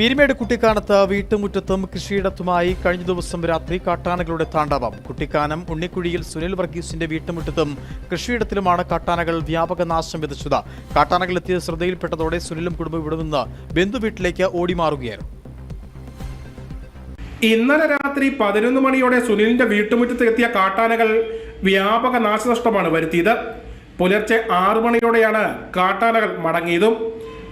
പീരിമേട് കുട്ടിക്കാനത്ത് വീട്ടുമുറ്റത്തും കൃഷിയിടത്തുമായി കഴിഞ്ഞ ദിവസം രാത്രി കാട്ടാനകളുടെ താണ്ഡവം. കുട്ടിക്കാനം ഉണ്ണിക്കുഴിയിൽ സുനിൽ വർഗീസിന്റെ വീട്ടുമുറ്റത്തും കൃഷിയിടത്തിലുമാണ് കാട്ടാനകൾ വ്യാപക നാശം വിതച്ചത്. കാട്ടാനകൾ എത്തിയത് ശ്രദ്ധയിൽപ്പെട്ടതോടെ സുനിലും കുടുംബം ഇവിടെ നിന്ന് ബന്ധുവീട്ടിലേക്ക് ഓടിമാറുകയായിരുന്നു. ഇന്നലെ രാത്രി പതിനൊന്ന് മണിയോടെ സുനിലിന്റെ വീട്ടുമുറ്റത്ത് എത്തിയ കാട്ടാനകൾ വ്യാപക നാശനഷ്ടമാണ് വരുത്തിയത്. പുലർച്ചെ ആറു മണിയോടെയാണ് കാട്ടാനകൾ മടങ്ങിയതും.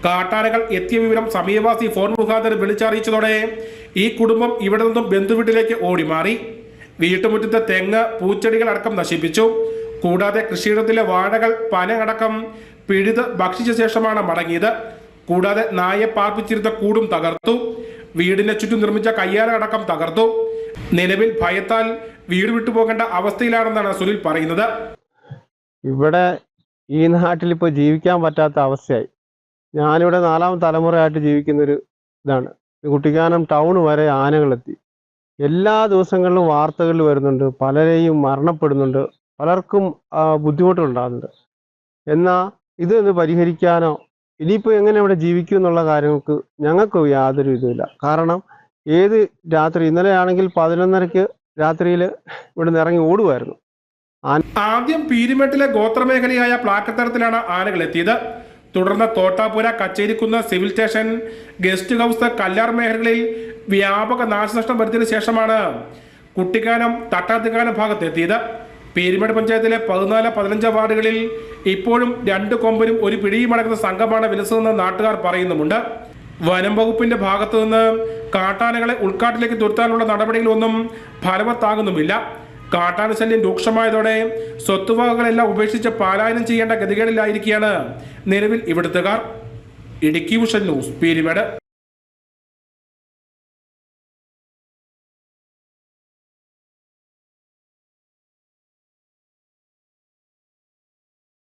കാട്ടാനകൾ എത്തിയ വിവരം സമീപവാസി ഫോൺ മുഖാന്തരം വിളിച്ചറിയിച്ചതോടെ ഈ കുടുംബം ഇവിടെ നിന്നും ബന്ധുവീട്ടിലേക്ക് ഓടിമാറി. വീട്ടുമുറ്റത്തെ തെങ്ങ് പൂച്ചെടികൾ അടക്കം നശിപ്പിച്ചു. കൂടാതെ കൃഷിയിടത്തിലെ വാഴകൾ പന അടക്കം പിഴുത് ഭക്ഷിച്ച ശേഷമാണ് മടങ്ങിയത്. കൂടാതെ നായെ പാർപ്പിച്ചിരുന്ന കൂടും തകർത്തു. വീടിനെ ചുറ്റും നിർമ്മിച്ച കയ്യാല അടക്കം തകർത്തു. നിലവിൽ ഭയത്താൽ വീട് വിട്ടുപോകേണ്ട അവസ്ഥയിലാണെന്നാണ് സുനിൽ പറയുന്നത്. ഇവിടെ ഈ നാട്ടിൽ ഇപ്പോൾ ജീവിക്കാൻ പറ്റാത്ത അവസ്ഥയായി. ഞാനിവിടെ നാലാം തലമുറയായിട്ട് ജീവിക്കുന്നൊരു ഇതാണ്. കുട്ടിക്കാനം ടൗൺ വരെ ആനകളെത്തി. എല്ലാ ദിവസങ്ങളിലും വാർത്തകളിൽ വരുന്നുണ്ട്. പലരെയും മരണപ്പെടുന്നുണ്ട്. പലർക്കും ബുദ്ധിമുട്ടുണ്ടാകുന്നുണ്ട് എന്നാൽ ഇതൊന്ന് പരിഹരിക്കാനോ ഇനിയിപ്പോൾ എങ്ങനെ ഇവിടെ ജീവിക്കും എന്നുള്ള കാര്യങ്ങൾക്ക് ഞങ്ങൾക്ക് യാതൊരു ഇതുമില്ല. കാരണം ഏത് രാത്രി ഇന്നലെയാണെങ്കിൽ പതിനൊന്നരയ്ക്ക് രാത്രിയിൽ ഇവിടെ നിന്ന് ഇറങ്ങി ഓടുമായിരുന്നു. ആദ്യം പീരുമേട്ടിലെ ഗോത്രമേഖലയായ പ്ലാക്കത്തരത്തിലാണ് ആനകൾ എത്തിയത് തുടർന്ന് Thottapura Kacherikkunnu civil station guest house Kallar മേഖലകളിൽ വ്യാപക നാശനഷ്ടം വരുത്തിയതിനു ശേഷമാണ് കുട്ടിക്കാനം തട്ടാത്തിക്കാനം ഭാഗത്ത് എത്തിയത് പീരുമേട് പഞ്ചായത്തിലെ പതിനാല് പതിനഞ്ച് വാർഡുകളിൽ ഇപ്പോഴും രണ്ട് കൊമ്പനും ഒരു പിടിയും അടങ്ങുന്ന സംഘമാണ് വിലസതെന്ന് നാട്ടുകാർ പറയുന്നുമുണ്ട്. വനം വകുപ്പിന്റെ ഭാഗത്തു നിന്ന് കാട്ടാനകളെ ഉൾക്കാട്ടിലേക്ക് തുരുത്താനുള്ള നടപടികളൊന്നും ഫലവത്താകുന്നുമില്ല. കാട്ടാന ശല്യം രൂക്ഷമായതോടെ സ്വത്തുവകകളെല്ലാം ഉപേക്ഷിച്ച് പാലായനം ചെയ്യേണ്ട ഗതികേടിലായിരിക്കുകയാണ് നിലവിൽ ഇവിടുത്തുകാർ. Idukki vision news Peermade.